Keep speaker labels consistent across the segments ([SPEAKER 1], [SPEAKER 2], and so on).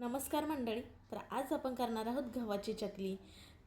[SPEAKER 1] नमस्कार मंडळी तर आज आपण करणार आहोत गव्हाची चकली.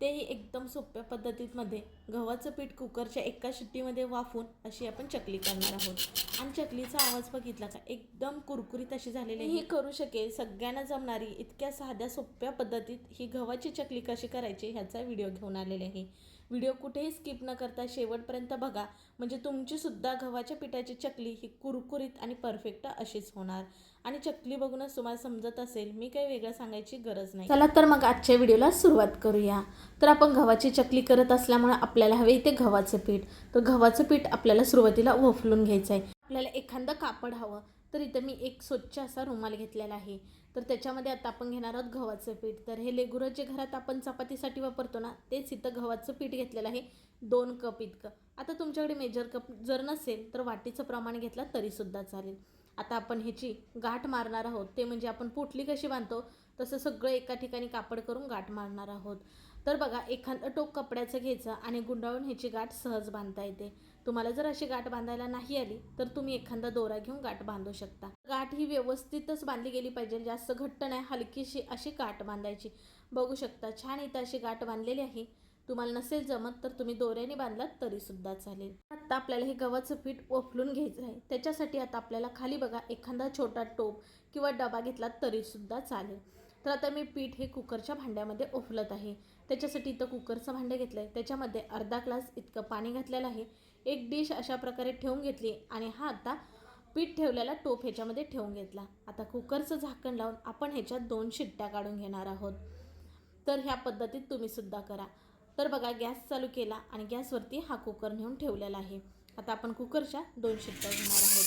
[SPEAKER 1] तेही एकदम सोप्या पद्धतीमध्ये गव्हाचं पीठ कुकरच्या एका शिट्टीमध्ये वाफवून अशी आपण चकली करणार आहोत. आणि चकलीचा आवाज बघितला का? एकदम कुरकुरीत अशी झालेली. ही करू शकेल. सगळ्यांना जमणारी इतक्या साध्या सोप्या पद्धतीत ही गव्हाची चकली कशी करायची ह्याचा व्हिडिओ घेऊन आलेले आहे. व्हिडिओ कुठेही स्किप न करता शेवटपर्यंत बघा. म्हणजे तुमची सुद्धा गव्हाच्या पिठाची चकली ही कुरकुरीत आणि परफेक्ट अशीच होणार. आणि चकली बघूनच तुम्हाला समजत असेल मी काही वेगळं सांगायची गरज नाही. चला तर मग आजच्या व्हिडिओला सुरुवात करूया. तर आपण गव्हाची चकली करत असल्यामुळे आपल्याला हवे इथे गव्हाचं पीठ. तर गव्हाचं पीठ आपल्याला सुरुवातीला वफलून घ्यायचं आहे आपल्याला एखादं कापड हवं तर इथं मी एक स्वच्छ असा रुमाल घेतलेला आहे. तर त्याच्यामध्ये आता आपण घेणार आहोत गव्हाचं पीठ. तर हे लेगुरं जे घरात आपण चपातीसाठी वापरतो ना तेच इथं गव्हाचं पीठ घेतलेलं आहे. दोन कप इतकं. आता तुमच्याकडे मेजर कप जर नसेल तर वाटीचं प्रमाण घेतलं तरीसुद्धा चालेल. आता आपण ह्याची गाठ मारणार आहोत. ते म्हणजे आपण पोटली कशी बांधतो तसं सगळं एका ठिकाणी कापड करून गाठ मारणार आहोत. तर बघा एखादं टोक कपड्याचं घ्यायचं आणि गुंडाळून ह्याची गाठ सहज बांधता येते. तुम्हाला जर अशी गाठ बांधायला नाही आली तर तुम्ही एखादा दोरा घेऊन गाठ बांधू शकता. गाठ ही व्यवस्थितच बांधली गेली पाहिजे जास्त घट्ट नाही हलकीशी अशी गाठ बांधायची. बघू शकता छान इथं अशी गाठ बांधलेली आहे. तुम्हाला नसेल जमत तर तुम्ही दोऱ्याने बांधलात तरीसुद्धा चालेल. आता आपल्याला हे गव्हाचं पीठ ओफलून घ्यायचं आहे. त्याच्यासाठी आता आपल्याला खाली बघा एखादा छोटा टोप किंवा डबा घेतला तरीसुद्धा चालेल. तर आता मी पीठ हे कुकरच्या भांड्यामध्ये ओफलत आहे. त्याच्यासाठी इथं कुकरचं भांडं घेतलं आहे त्याच्यामध्ये अर्धा ग्लास इतकं पाणी घातलेलं आहे. एक डिश अशा प्रकारे ठेवून घेतली आणि हा आता पीठ ठेवलेला टोप ह्याच्यामध्ये ठेवून घेतला. आता कुकरचं झाकण लावून आपण ह्याच्यात दोन शिट्ट्या काढून घेणार आहोत. तर ह्या पद्धतीत तुम्हीसुद्धा करा. तर बघा गॅस चालू केला आणि गॅसवरती हा कुकर नेऊन ठेवलेला आहे. आता आपण कुकरच्या दोन शिट्ट्या घेणार आहोत.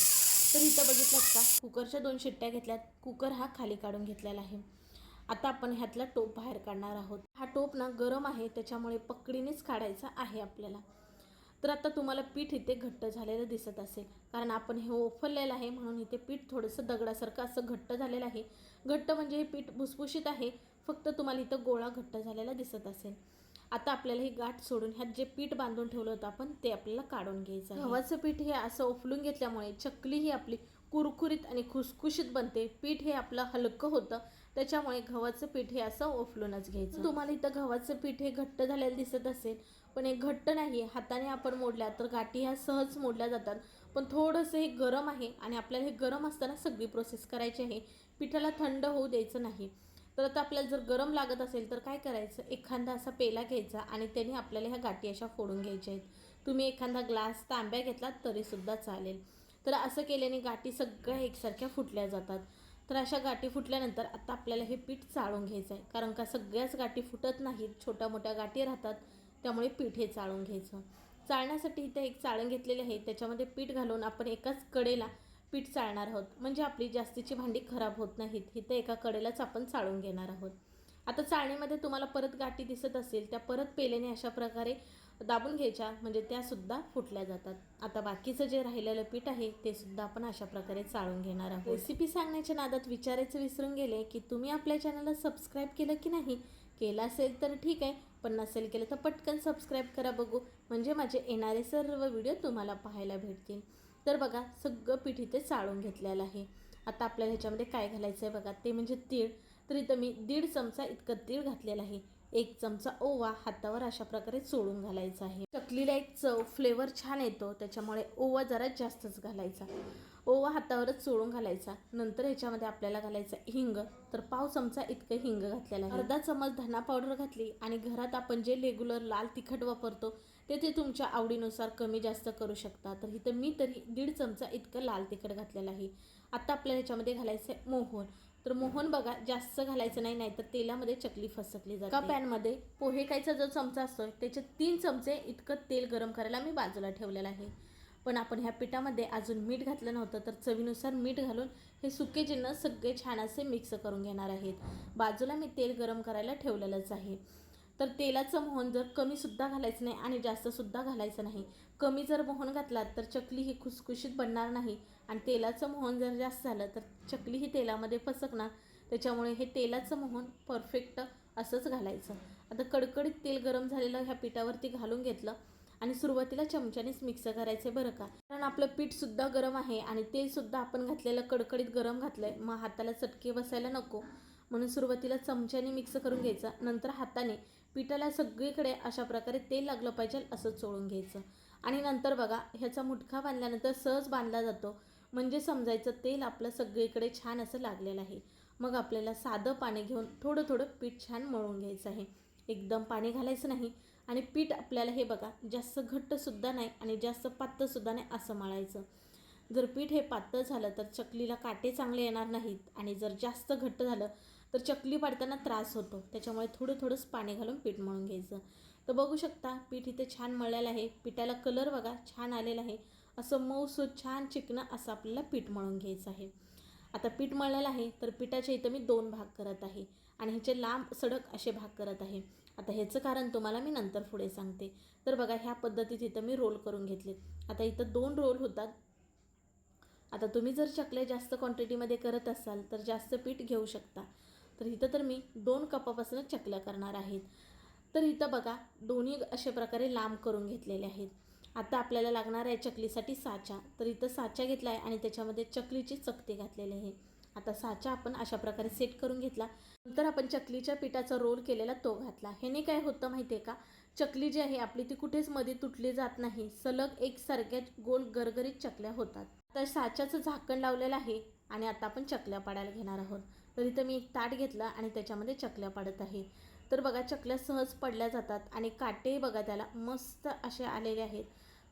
[SPEAKER 1] तर इथं बघितलं का? कुकरच्या दोन शिट्ट्या घेतल्यात. कुकर हा खाली काढून घेतलेला आहे. आता आपण ह्यातला टोप बाहेर काढणार आहोत. हा टोप ना गरम आहे त्याच्यामुळे पकडीनेच काढायचा आहे आपल्याला. तर आता तुम्हाला पीठ इथे घट्ट झालेलं दिसत असेल. कारण आपण हे ओफललेलं आहे म्हणून इथे पीठ थोडंसं दगडासारखं असं घट्ट झालेलं आहे. घट्ट म्हणजे हे पीठ भुसभुशीत आहे फक्त तुम्हाला इथं गोळा घट्ट झालेला दिसत असेल. आता आपल्याला ही गाठ सोडून ह्यात जे पीठ बांधून ठेवलं होतं आपण ते आपल्याला काढून घ्यायचं आहे. गव्हाचं पीठ हे असं ओफलून घेतल्यामुळे चकली ही आपली कुरकुरीत आणि खुसखुशीत बनते. पीठ हे आपलं हलकं होतं त्याच्यामुळे गव्हाचं पीठ हे असं ओफलूनच घ्यायचं. तुम्हाला इथं गव्हाचं पीठ हे घट्ट झालेलं दिसत असेल पण हे घट्ट नाही हाताने आपण मोडल्या तर गाठी ह्या सहज मोडल्या जातात. पण थोडंसं हे गरम आहे आणि आपल्याला हे गरम असताना सगळी प्रोसेस करायची आहे. पिठाला थंड होऊ द्यायचं नाही. तर आता आपल्याला जर गरम लागत असेल तर काय करायचं? एखादा असा पेला घ्यायचा आणि त्याने आपल्याला ह्या गाठी अशा फोडून घ्यायच्या आहेत. तुम्ही एखादा ग्लास तांब्या घेतलात तरीसुद्धा चालेल. तर असं केल्याने गाठी सगळ्या एकसारख्या फुटल्या जातात. तर अशा गाठी फुटल्यानंतर आता आपल्याला हे पीठ चाळून घ्यायचं आहे कारण का सगळ्याच गाठी फुटत नाहीत छोट्या मोठ्या गाठी राहतात त्यामुळे पीठ हे चाळून घ्यायचं. चाळण्यासाठी इथं एक चाळण घेतलेली आहे त्याच्यामध्ये पीठ घालून आपण एकाच कडेला पीठ चाळणार आहोत. म्हणजे आपली जास्तीची भांडी खराब होत नाहीत इथं एका कडेलाच आपण चाळून घेणार आहोत. आता चाळणीमध्ये तुम्हाला परत गाठी दिसत असेल त्या परत पेलेने अशा प्रकारे दाबून घ्यायच्या म्हणजे त्यासुद्धा फुटल्या जातात. आता बाकीचं जे राहिलेलं पीठ आहे ते सुद्धा आपण अशा प्रकारे चाळून घेणार आहोत. रेसिपी सांगण्याच्या नादात विचारायचं विसरून गेले की तुम्ही आपल्या चॅनलला सबस्क्राईब केलं की नाही? केला असेल तर ठीक आहे पण नसेल केलं तर पटकन सबस्क्राईब करा बघू. म्हणजे माझे येणारे सर्व व्हिडिओ तुम्हाला पाहायला भेटतील. तर बघा सगळं पीठ इथे चाळून घेतलेलं आहे. आता आपल्याला ह्याच्यामध्ये काय घालायचं आहे बघा ते म्हणजे तीळ. तर इथं मी दीड चमचा इतकं तीळ घातलेलं आहे. एक चमचा ओवा हातावर अशा प्रकारे चोळून घालायचा आहे. चकलीला एक चव फ्लेवर छान येतो. त्याच्यामुळे ओवा जरा जास्तच घालायचा. ओवा हातावरच चोळून घालायचा. नंतर ह्याच्यामध्ये आपल्याला घालायचा हिंग. तर पाव चमचा इतकं हिंग घातलेला आहे. अर्धा चमच धना पावडर घातली आणि घरात आपण जे रेग्युलर लाल तिखट वापरतो ते ते तुमच्या आवडीनुसार कमी जास्त करू शकता. तर इथं मी तरी दीड चमचा इतकं लाल तिखट घातलेलं आहे. आता आपल्याला ह्याच्यामध्ये घालायचं आहे मोहन. तर मोहन बघा जास्त घालायचं नाही नाहीतर तेलामध्ये चकली फसकली जाते. का पॅनमध्ये? पोहे खायचा जो चमचा असतो त्याचे तीन चमचे इतकं तेल गरम करायला मी बाजूला ठेवलेलं आहे. पण आपण ह्या पिठामध्ये अजून मीठ घातलं नव्हतं तर चवीनुसार मीठ घालून हे सुके जिन्न सगळे छान असे मिक्स करून घेणार आहेत. बाजूला मी तेल गरम करायला ठेवलेलंच आहे. तर तेलाचं मोहन जर कमीसुद्धा घालायचं नाही आणि जास्तसुद्धा घालायचं नाही. कमी जर मोहन घातलात तर चकली ही खुसखुशीत बनणार नाही. आणि तेलाचं मोहन जर जास्त झालं तर चकली ही तेलामध्ये फसकणार त्याच्यामुळे हे तेलाचं मोहन परफेक्ट असंच घालायचं. आता कडकडीत तेल गरम झालेलं ह्या पिठावरती घालून घेतलं आणि सुरुवातीला चमच्यानेच मिक्स करायचे बरं का. कारण आपलं पीठसुद्धा गरम आहे आणि तेलसुद्धा आपण घातलेलं कडकडीत गरम घातलं आहे मग हाताला चटके बसायला नको. म्हणून सुरुवातीला चमच्याने मिक्स करून घ्यायचा. नंतर हाताने पिठाला सगळीकडे अशा प्रकारे तेल लागलं पाहिजे असं चोळून घ्यायचं. आणि नंतर बघा ह्याचा मुटखा बांधल्यानंतर सहज बांधला जातो. म्हणजे समजायचं तेल आपलं सगळीकडे छान असं लागलेलं आहे. मग आपल्याला साधं पाणी घेऊन थोडं थोडं पीठ छान मळून घ्यायचं आहे. एकदम पाणी घालायचं नाही. आणि पीठ आपल्याला हे बघा जास्त घट्टसुद्धा नाही आणि जास्त पातळसुद्धा नाही असं मळायचं. जर पीठ हे पातळ झालं तर चकलीला काटे चांगले येणार नाहीत. आणि जर जास्त घट्ट झालं तर चकली पाडताना त्रास होतो. त्याच्यामुळे थोडं थोडंच पाणी घालून पीठ मळून घ्यायचं. तर बघू शकता पीठ इथे छान मळलेलं आहे. पिठाला कलर बघा छान आलेला आहे. असं मऊसूत छान चिकनं असं आपल्याला पीठ मळून घ्यायचं आहे. आता पीठ मळलेलं आहे तर पिठाच्या इथं मी दोन भाग करत आहे. आणि ह्याचे लांब सडक असे भाग करत आहे. आता ह्याचं कारण तुम्हाला मी नंतर पुढे सांगते. तर बघा ह्या पद्धतीत इथं मी रोल करून घेतले. आता इथं दोन रोल होतात. आता तुम्ही जर चकल्या जास्त क्वांटिटीमध्ये करत असाल तर जास्त पीठ घेऊ शकता. तर इथं तर मी दोन कपापासून चकल्या करणार आहेत. तर इथं बघा दोन्ही अशा प्रकारे लांब करून घेतलेले आहेत. आता आपल्याला लागणार आहे चकलीसाठी साचा. तर इथं साचा घेतला आहे आणि त्याच्यामध्ये चकलीची चकती घातलेले आहे. आता साचा आपण अशा प्रकारे सेट करून घेतला. नंतर आपण चकलीच्या पिठाचा रोल केलेला तो घातला. ह्याने काय होतं माहिती आहे का? चकली जी आहे आपली ती कुठेच मध्ये तुटली जात नाही. सलग एकसारख्या गोल गरगरीत चकल्या होतात. आता साच्याचं झाकण लावलेलं आहे आणि आता आपण चकल्या पाडायला घेणार आहोत. तर इथं मी एक ताट घेतलं आणि त्याच्यामध्ये चकल्या पाडत आहे. तर बघा चकल्या सहज पडल्या जातात आणि काटे बघा त्याला. मस्त असे आलेले आहेत.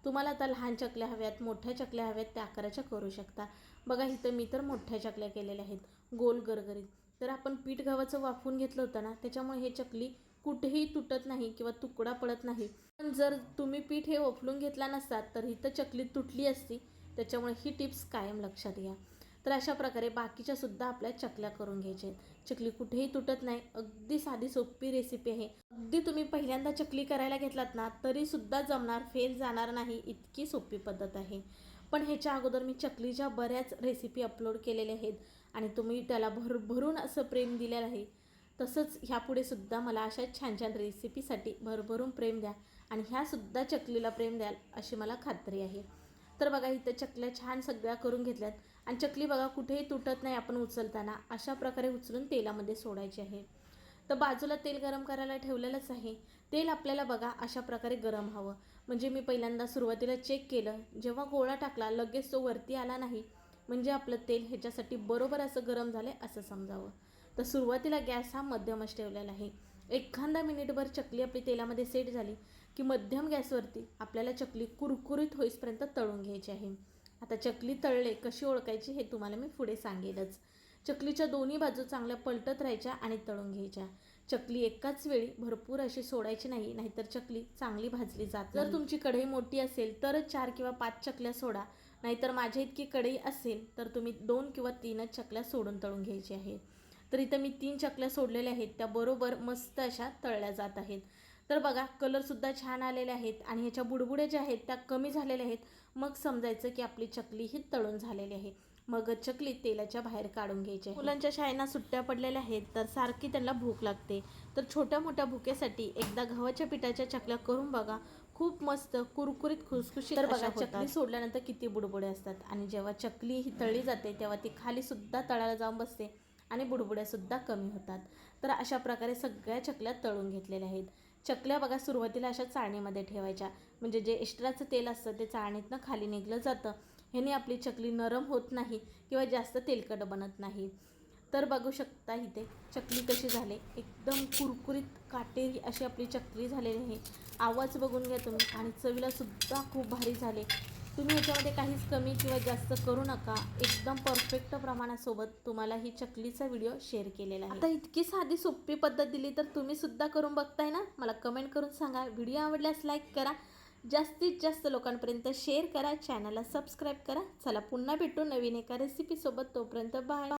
[SPEAKER 1] तुम्हाला आता लहान चकल्या हव्यात मोठ्या चकल्या हव्यात त्या आकाराच्या करू शकता. बघा इथं मी तर मोठ्या चकल्या केलेल्या आहेत. गोल गरगरीत. तर आपण पीठ गव्हाचं वाफवून घेतलं होतं ना त्याच्यामुळे हे चकली कुठेही तुटत नाही किंवा तुकडा पडत नाही. पण जर तुम्ही पीठ हे ओफलून घेतला नसतात तर इथं चकली तुटली असती. त्याच्यामुळे ही टिप्स कायम लक्षात घ्या. तर अशा प्रकारे बाकीच्या सुद्धा आपल्या चकल्या करून घ्यायच्या आहेत. चकली कुठेही तुटत नाही. अगदी साधी सोपी रेसिपी आहे. अगदी तुम्ही पहिल्यांदा चकली करायला घेतलात ना तरी सुद्धा जमणार फेल जाणार नाही इतकी सोपी पद्धत आहे. पण ह्याच्या अगोदर मी चकलीच्या बऱ्याच रेसिपी अपलोड केलेल्या आहेत आणि तुम्ही त्याला भरभरून असं प्रेम दिलेलं आहे. तसंच ह्यापुढे सुद्धा मला अशा छान छान रेसिपीसाठी भरभरून प्रेम द्या आणि ह्यासुद्धा चकलीला प्रेम द्याल अशी मला खात्री आहे. तर बघा इथं चकल्या छान सगळ्या करून घेतल्यात. आणि चकली बघा कुठेही तुटत नाही आपण उचलताना. अशा प्रकारे उचलून तेलामध्ये सोडायची आहे. तर बाजूला तेल गरम करायला ठेवलेलंच आहे. तेल आपल्याला बघा अशा प्रकारे गरम हवं. म्हणजे मी पहिल्यांदा सुरुवातीला चेक केलं. जेव्हा गोळा टाकला लगेच तो वरती आला नाही. म्हणजे आपलं तेल ह्याच्यासाठी बरोबर असं गरम झालं असं समजावं. तर सुरुवातीला गॅस हा मध्यमच ठेवलेला आहे. एखादा मिनिटभर चकली आपली तेलामध्ये सेट झाली. की मध्यम गॅसवरती आपल्याला चकली कुरकुरीत होईसपर्यंत तळून घ्यायची आहे. आता चकली तळले कशी ओळखायची हे तुम्हाला मी पुढे सांगेलच. चकलीच्या दोन्ही बाजू चांगल्या पलटत राहायच्या आणि तळून घ्यायच्या. चकली एकाच वेळी भरपूर अशी सोडायची नाही नाहीतर चकली चांगली भाजली जात जर तुमची कढई मोठी असेल तरच चार किंवा पाच चकल्या सोडा. नाहीतर माझ्या इतकी कढई असेल तर तुम्ही दोन किंवा तीनच चकल्या सोडून तळून घ्यायची आहे. तर इथं मी तीन चकल्या सोडलेल्या आहेत त्या बरोबर मस्त अशा तळल्या जात आहेत. तर बघा कलरसुद्धा छान आलेले आहेत आणि ह्याच्या बुडबुड्या ज्या आहेत त्या कमी झालेल्या आहेत. मग समजायचं की आपली चकली ही तळून झालेली आहे. मग चकली तेलाच्या बाहेर काढून घ्यायची. मुलांच्या शाळेना सुट्ट्या पडलेल्या आहेत तर सारखी त्यांना भूक लागते. तर छोट्या मोठ्या भुकेसाठी एकदा गव्हाच्या पिठाच्या चकल्या करून बघा. खूप मस्त कुरकुरीत खुसखुशीत तर बघा चकली सोडल्यानंतर किती बुडबुडे असतात. आणि जेव्हा चकली ही तळली जाते तेव्हा ती खाली सुद्धा तळाला जाऊन बसते आणि बुडबुड्यासुद्धा कमी होतात. तर अशा प्रकारे सगळ्या चकल्या तळून घेतलेल्या आहेत. चकल्या बघा सुरुवातीला अशा चाळणीमध्ये ठेवायच्या. म्हणजे जे एक्स्ट्राचं तेल असतं ते चाळणीतनं खाली निघलं जातं. ह्याने आपली चकली नरम होत नाही किंवा जास्त तेलकट बनत नाही. तर बघू शकता इथे चकली कशी झाली. एकदम कुरकुरीत काटेरी अशी आपली चकली झालेली आहे. आवाज बघून घ्या तुम्ही. आणि चवीला सुद्धा खूप भारी झाले. तुम्ही याच्यामध्ये काहीच कमी किंवा जास्त करू नका. एकदम परफेक्ट प्रमाणासोबत तुम्हाला ही चकलीचा व्हिडिओ शेअर केलेला आहे. आता इतकी साधी सोपी पद्धत दिली तर तुम्ही सुद्धा करून बघताय ना? मला कमेंट करून सांगा. व्हिडिओ आवडल्यास लाईक करा. जास्तीत जास्त लोकांपर्यंत शेअर करा. चॅनलला सबस्क्राईब करा. चला पुन्हा भेटू नवीन एका रेसिपीसोबत तोपर्यंत बाय